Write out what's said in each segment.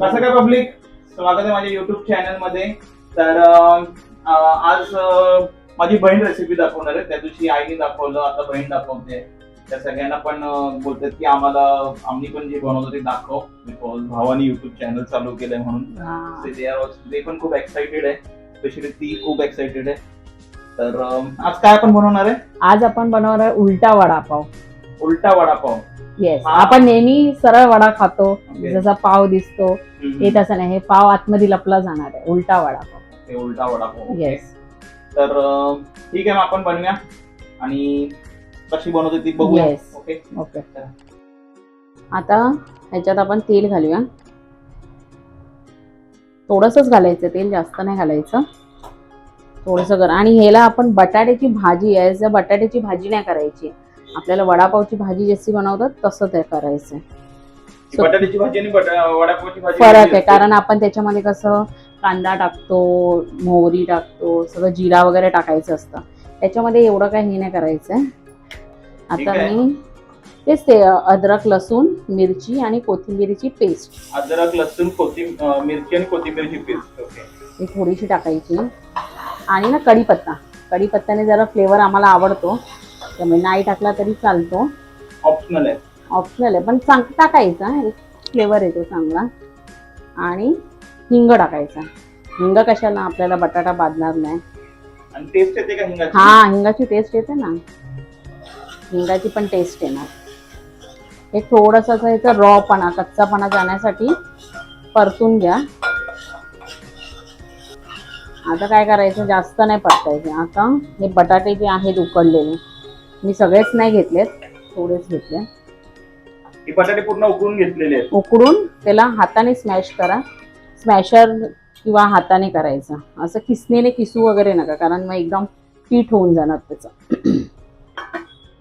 कसं काय पब्लिक स्वागत आहे माझ्या युट्यूब चॅनलमध्ये. तर आज माझी बहीण रेसिपी दाखवणार आहे. त्या दिवशी आईने दाखवलं आता बहीण दाखवते. त्या सगळ्यांना पण बोलतात की आम्हाला आम्ही पण जे बनवतो ते दाखव. बिकॉज भावानी युट्यूब चॅनल चालू केलंय म्हणून. ते पण खूप एक्साइटेड आहे. स्पेशली ती खूप एक्साइटेड आहे. तर आज काय आपण बनवणार आहे? आज आपण बनवणार आहे उलटा वडापाव. उलटा वडापाव. येस. आपण नेहमी सरळ वडा खातो. जसा पाव दिसतो. हे तसं नाही हे पाव आतमध्ये लपला जाणार आहे उलटा ते उलटा वडापाव Okay. येस तर ठीक आहे मग आपण बनवूया आणि कशी बनवते ती बघूया Yes. ओके ओके आता ह्याच्यात आपण तेल घालूया थोडंसंच घालायचं तेल जास्त नाही घालायचं थोडंसं कर आणि ह्याला आपण बटाट्याची भाजी आहे जर बटाट्याची भाजी नाही करायची आपल्याला वडापावची भाजी जशी बनवतात तसं ते करायचं. So- बटाट्याची भाजी आणि बटा- वडापावची भाजी फरक वेगळी आहे. कारण आपण त्याच्यामध्ये कसं कांदा टाकतो मोहरी टाकतो सगळं जिरा वगैरे टाकायचं असतं. त्याच्यामध्ये एवढं काही हे नाही करायचंय. ठीक आता. मी तेच ते अद्रक लसूण मिरची आणि कोथिंबीरची पेस्ट. अद्रक लसूण मिरची आणि कोथिंबीरची पेस्ट. ओके. ही थोडीशी टाकायची. आणि ना कढीपत्ता. कढीपत्त्याने जरा फ्लेवर आम्हाला आवडतो. त्यामुळे नाही टाकला तरी चालतो. ऑप्शनल आहे. ऑप्शनल आहे. पण चांग टाकायचा. एक फ्लेवर येतो चांगला. आणि हिंग टाकायचा. हिंग कशाला? आपल्याला बटाटा बांधणार नाही. आणि टेस्ट येते का हिंगाची? हा हिंगाची टेस्ट येते ना. हिंगाची पण टेस्ट येणार. हे थोडस असं याचा रॉपणा कच्चापणा जाण्यासाठी परतून घ्या. आता काय करायचं? जास्त नाही परतायचे. आता हे बटाटे जे आहेत उकडलेले मी सगळेच नाही घेतलेत थोडेच घेतले. ही बटाटे पूर्ण उकळून घेतलेले आहेत. उकडून त्याला हाताने स्मॅश करा. स्मॅशर किंवा हाताने करायचं. असं किसणीने किसू वगैरे नका कारण मग एकदम पीठ होऊन जाणार त्याचं.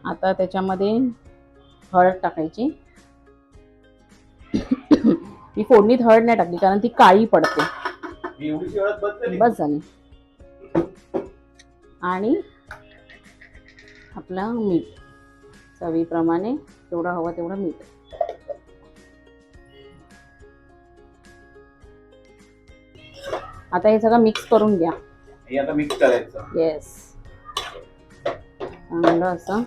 आता त्याच्यामध्ये हळद टाकायची. मी फोडणीत हळद नाही टाकली कारण ती काळी पडते. एवढीशी हळद बस झाली. आणि आपलं मीठ. चवीप्रमाणे जेवढं हवं तेवढं मीठ. आता हे सगळं मिक्स करून घ्या. हे आता मिक्स करायचं. येस चांगलं असं.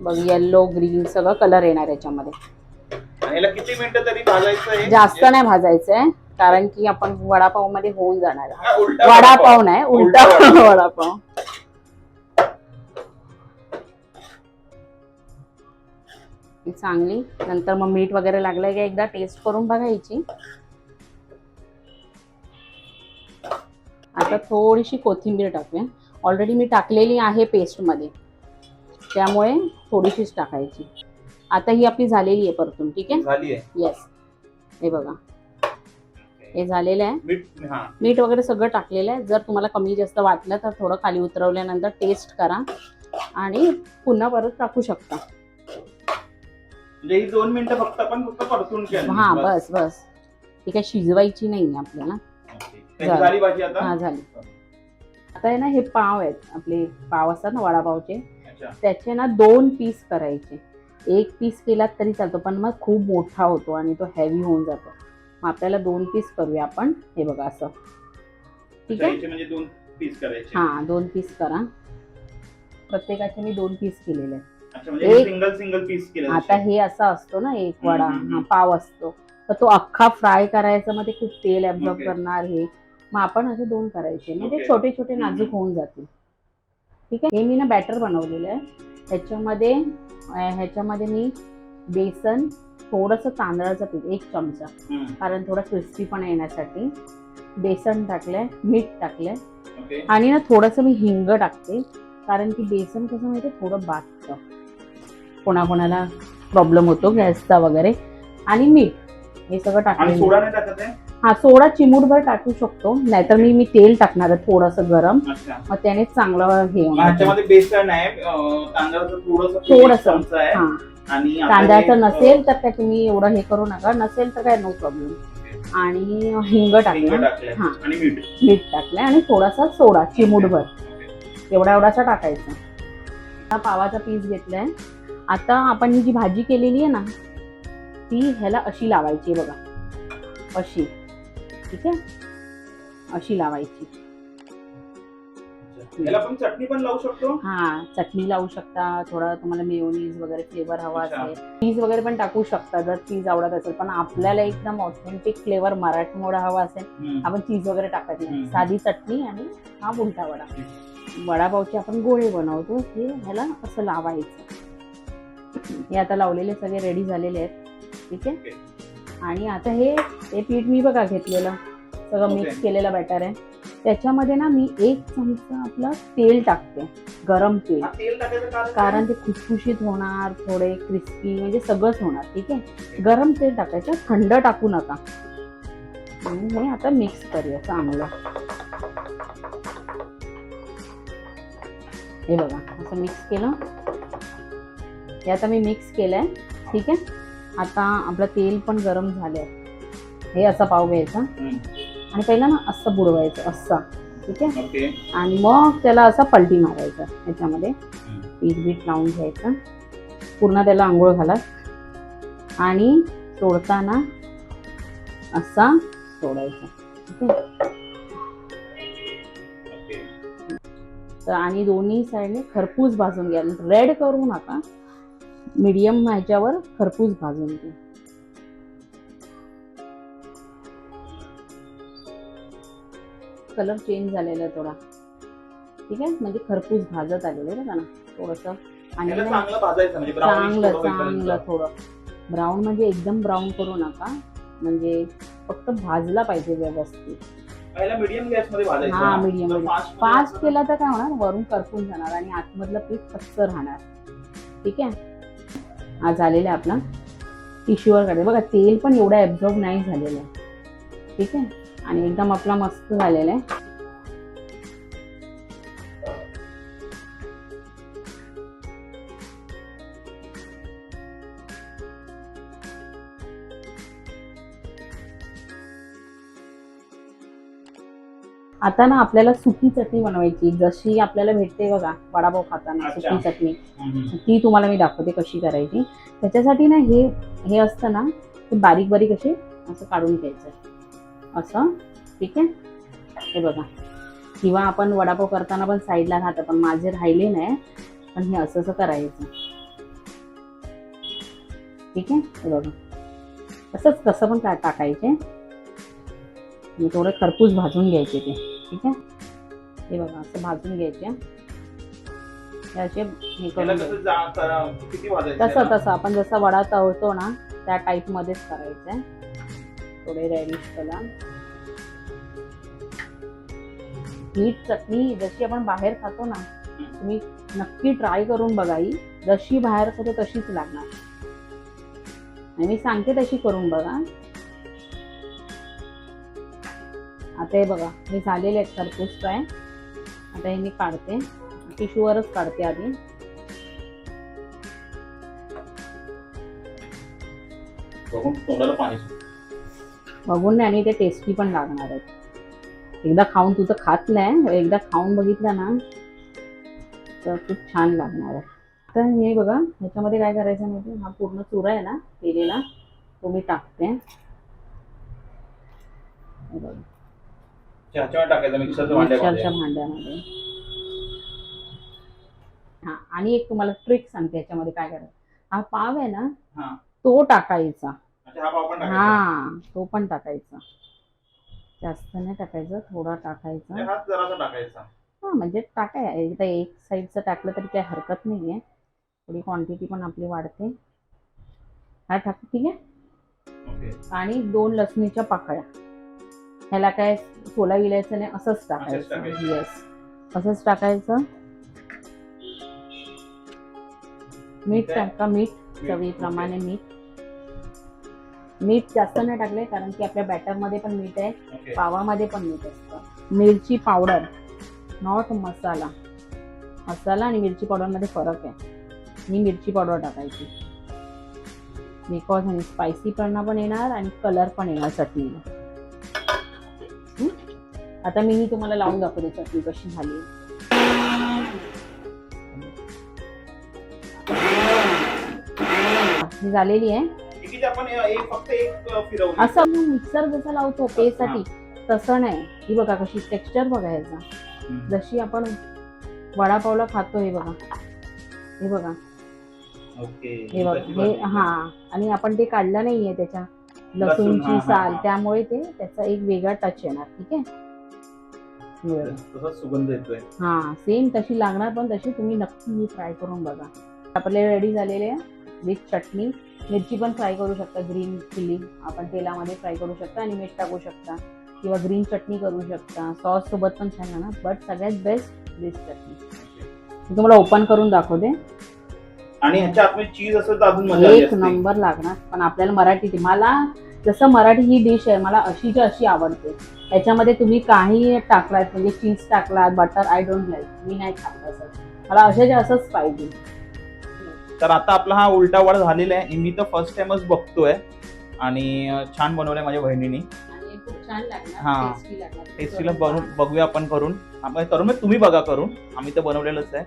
बघ येल्लो ग्रीन सगळं कलर येणार याच्यामध्ये. किती मिनिटं तरी भाजायचं जास्त नाही भाजायचंय कारण की आपण वडापावमध्ये होऊन जाणार. वडापाव नाही उलटा वडापाव. चांगली. नंतर मग मीठ वगैरे लागलं की एकदा टेस्ट करून बघायची आता थोडीशी कोथिंबीर टाकूया. ऑलरेडी मी टाकलेली आहे पेस्टमध्ये त्यामुळे थोडीशीच टाकायची. आता ही आपली झालेली आहे परतून ठीक आहे? येस हे बघा. हे झालेलं आहे. हा. मीठ वगैरे सगळं टाकलेलं आहे. जर तुम्हाला कमी जास्त वाटलं तर थोडं खाली उतरवल्यानंतर टेस्ट करा. आणि पुन्हा परत टाकू शकता. म्हणजे ही दोन मिनिटं फक्त आपण फक्त परतून केलं हा बस. बस ती काय शिजवायची नाही आपल्याला. झाली भाजी आता? हा झाली. आता आहे ना हे पाव आहेत. आपले पाव असतात ना वडापावचे. अच्छा. त्याचे ना दोन पीस करायचे. एक पीस केलात तरी चालतो पण मग खूप मोठा होतो आणि तो हेवी होऊन जातो. मग आपल्याला दोन पीस करूया आपण. हे बघा असं. ठीक आहे? म्हणजे दोन पीस करायचे. हा दोन पीस करा. प्रत्येकाचे मी दोन पीस केलेले आहेत. सिंगल सिंगल पीस केले आता हे असं असतो ना एक वडा हा पाव असतो. तर तो अख्खा फ्राय करायचा मग ते खूप तेल ऍब्झॉर्ब. करणार हे. मग आपण असे दोन करायचे. म्हणजे. छोटे छोटे नाजूक. होऊन जातील. ठीक आहे? हे मी ना बॅटर बनवलेलं आहे. ह्याच्यामध्ये ह्याच्यामध्ये मी बेसन थोडंसं तांदळाचं पीठ एक चमचा. कारण थोडं क्रिस्पीपणा येण्यासाठी. बेसन टाकलंय मीठ टाकलंय. आणि ना थोडंसं मी हिंग टाकते. कारण की बेसन कसं माहिती थोडं बाततं कोणाकोणाला प्रॉब्लेम होतो गॅसचा वगैरे. आणि मीठ हे सगळं टाकलं हा सोडा चिमूटभर टाकू शकतो. नाहीतर मी मी तेल टाकणार आहे थोडंसं गरम. मग त्याने चांगलं हे तांदळाचं थोडंसं हा. हे, नसेल तर काय तुम्ही एवढं हे करू नका. नसेल तर काय नो प्रॉब्लेम आणि हिंग टाकलं. हा. मीठ. टाकलंय आणि थोडासा सोडा चिमूटभर. एवढा एवढासा टाकायचा. हा पावाचा पीस घेतलाय. आता आपण ही जी भाजी केलेली आहे ना ती ह्याला अशी लावायची बघा. अशी. ठीक आहे? अशी लावायची. याला आपण चटणी पण लावू शकतो? हा चटणी लावू शकता. थोडा तुम्हाला मेयोनीज वगैरे फ्लेवर हवा. असेल. चीज वगैरे पण टाकू शकता जर चीज आवडत असेल. पण आपल्याला एकदम ऑथेंटिक फ्लेवर मराठमोडा हवा असेल. आपण चीज वगैरे टाकत नाही. साधी चटणी आणि हा उलटा वडा. वडापावचे आपण गोळे बनवतो. हे ह्याला असं लावायचं. हे आता लावलेले सगळे रेडी झालेले आहेत. ठीक आहे? आणि आता हे हे पीठ मी बघा घेतलेलं. सगळं. मिक्स केलेलं बॅटर आहे. त्याच्यामध्ये ना मी एक चमचा आपलं तेल टाकते. गरम तेल. कारण ते खुसखुशीत होणार थोडे क्रिस्पी म्हणजे सगळंच होणार. ठीक आहे? गरम तेल टाकायचं. थंड टाकू नका. आणि हे आता मिक्स करूया चांगलं. हे बघा असं मिक्स केलं. हे आता मी मिक्स केलंय. ठीक आहे? आता आपलं तेल पण गरम झालंय. हे असा पाव घ्यायचा. आणि पहिला ना असं बुडवायचं असं. ठीक आहे? आणि मग त्याला असा पलटी मारायचा याच्यामध्ये. पीठ बीठ लावून घ्यायचं. पूर्ण त्याला आंघोळ घाला आणि सोडताना असा सोडायचा. ठीक आहे? तर आणि दोन्ही साईडने खरपूस भाजून घ्या. रेड करू नका. मीडियम ह्याच्यावर खरपूस भाजून घ्या कलर चेंज झालेला आहे थोडा. ठीक आहे? म्हणजे खरपूस भाजत आलेलं आहे ना थोडस. आणि चांगलं म्हणजे चांगलं थोडं. ब्राऊन म्हणजे एकदम ब्राऊन करू नका. म्हणजे फक्त भाजला पाहिजे व्यवस्थित. मीडियम हा, मध्ये फास्ट केला तर काय होणार? वरून करपून जाणार आणि आतमधलं पीठ कच्च राहणार. ठीक आहे? हा झालेला आहे आपला. टिश्यूवर काढते बघा तेल पण एवढं ॲब्झॉर्ब नाही झालेलं आहे. ठीक आहे? आणि एकदम आपला मस्त झालेला आहे. आता ना आपल्याला सुकी चटणी बनवायची. जशी आपल्याला भेटते बघा वडापाव खाताना. सुकी चटणी. ती तुम्हाला मी दाखवते कशी करायची. त्याच्यासाठी ना हे हे असतं ना ते बारीक बारीक असे असं काढून घ्यायचं. असं. ठीक आहे? हे बघा. किंवा आपण वडापाव करताना पण साईडला राहतं पण माझे राहिले नाही. पण हे असं असं करायचं. ठीक आहे? हे बघा. असंच कसं पण टाकायचे. थोडे खरपूस भाजून घ्यायचे ते. ठीक आहे? हे बघा असं भाजून घ्यायचे. असे हे करून तसं? तसं. आपण जसं वडा तळतो ना त्या टाईप मध्येच करायचंय. थोडे रेडिश कलर हीट चटणी जशी आपण बाहेर खातो ना तुम्ही नक्की ट्राय करून बघा ही. जशी बाहेर खातो तशीच लागणार. आणि मी सांगते तशी करून बघा. आता हे बघा हे झालेले आहेत खरपूस फ्राय. आता हे मी काढते. टिश्यूवरच काढते आधी. बघून नाही आणि ते टेस्टी पण लागणार आहेत. एकदा खाऊन तुझं खात नाही एकदा खाऊन बघितलं ना तर खूप छान लागणार आहे. तर हे बघा ह्याच्यामध्ये काय करायचं माहिती हा पूर्ण चुरा आहे ना केलेला तो मी टाकते. हे बघा. ह्याच्यावर टाकायचं मिक्सरच्या मिक्सरच्या भांड्यामध्ये. भांड्यामध्ये. हा आणि एक तुम्हाला ट्रिक सांगते ह्याच्यामध्ये काय करायचं. हा पाव आहे ना हा. तो टाकायचा. अच्छा, हा पाव पण टाकायचा. हा तो पण टाकायचा. जास्त नाही टाकायचं थोडा टाकायचा. म्हणजे हात जरासा टाकायचा. हा म्हणजे टाकाय एकदा एक साईडचं टाकलं तरी काही हरकत नाही आहे थोडी क्वांटिटी पण आपली वाढते. हा टाक ठीक आहे? ओके. आणि दोन लसणीच्या पाकळ्या. ह्याला काय सोला विलायचं नाही असंच टाकायचं. येस असंच टाकायचं. मीठ. टाका मीठ. चवीप्रमाणे मीठ. मीठ जास्त नाही टाकले कारण की आपल्या बॅटरमध्ये पण मीठ आहे. पावामध्ये पण मीठ असतं. मिरची पावडर नॉट मसाला. मसाला आणि मिरची पावडरमध्ये फरक आहे. ही मिरची पावडर टाकायची. बिकॉज स्पायसीपणा पण येणार आणि कलर पण येणार चटणीला? आता मी ही तुम्हाला लावून दाखवते चटणी कशी झाली. ही झालेली आहे. असं मिक्सर जसं लावतो पेसाठी तसं नाही. ही बघा कशी टेक्स्चर बघा याचा. हम्म. जशी आपण वडापावला खातो हे बघा. हे बघा. हे बघा. हे. हा. आणि आपण ते काढलं नाहीये त्याच्या लसूण, लसूणची साल. त्यामुळे ते त्याचा एक वेगळा टच येणार. ठीक आहे? हे बघा. तसाच सुगंध येतोय. हा सेम तशी लागणार पण तशी तुम्ही नक्की ट्राय करून बघा. आपले रेडी झालेले विथ चटणी मिरची पण फ्राय करू शकता ग्रीन चिली आपण तेलामध्ये फ्राय करू शकता आणि मीठ टाकू शकता. किंवा ग्रीन चटणी करू शकता. सॉस सोबत पण छान आहे ना बट सगळ्यात बेस्ट बेस्ट चटणी तुम्हाला ओपन करून दाखवते. आणि ह्याच्या आतमध्ये चीज असेल तर अजून एक. नंबर लागणार पण आपल्याला मराठी मला जसं मराठी ही डिश आहे मला अशीच्या अशी आवडते. त्याच्यामध्ये तुम्ही काही टाकलात म्हणजे चीज टाकलात बटर आय डोंट लाईक मी नाही खात असं. मला अशाच्या असंच पाहिजे. तर आता आपला हा उलटा वडा झालेला आहे. मी तर फर्स्ट टाइमच बघतोय. आणि छान बनवलंय माझ्या बहिणीने. आणि खूप छान लागणार हा. लागणार. टेस्टीला बनवून बघूया आपण करून. आपण करून म्हणजे तुम्ही बघा करून. आम्ही तर बनवलेलंच आहे.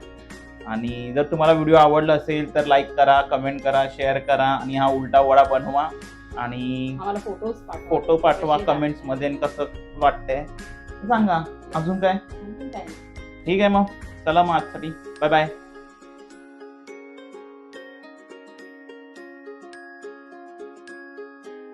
आणि जर तुम्हाला व्हिडिओ आवडला असेल तर लाईक करा कमेंट करा शेअर करा आणि हा उलटा वडा बनवा. आणि फोटो पाठवा कमेंट्समध्ये कसं वाटतंय. सांगा अजून काय. ठीक आहे मग. चला मग आजसाठी. Bye bye.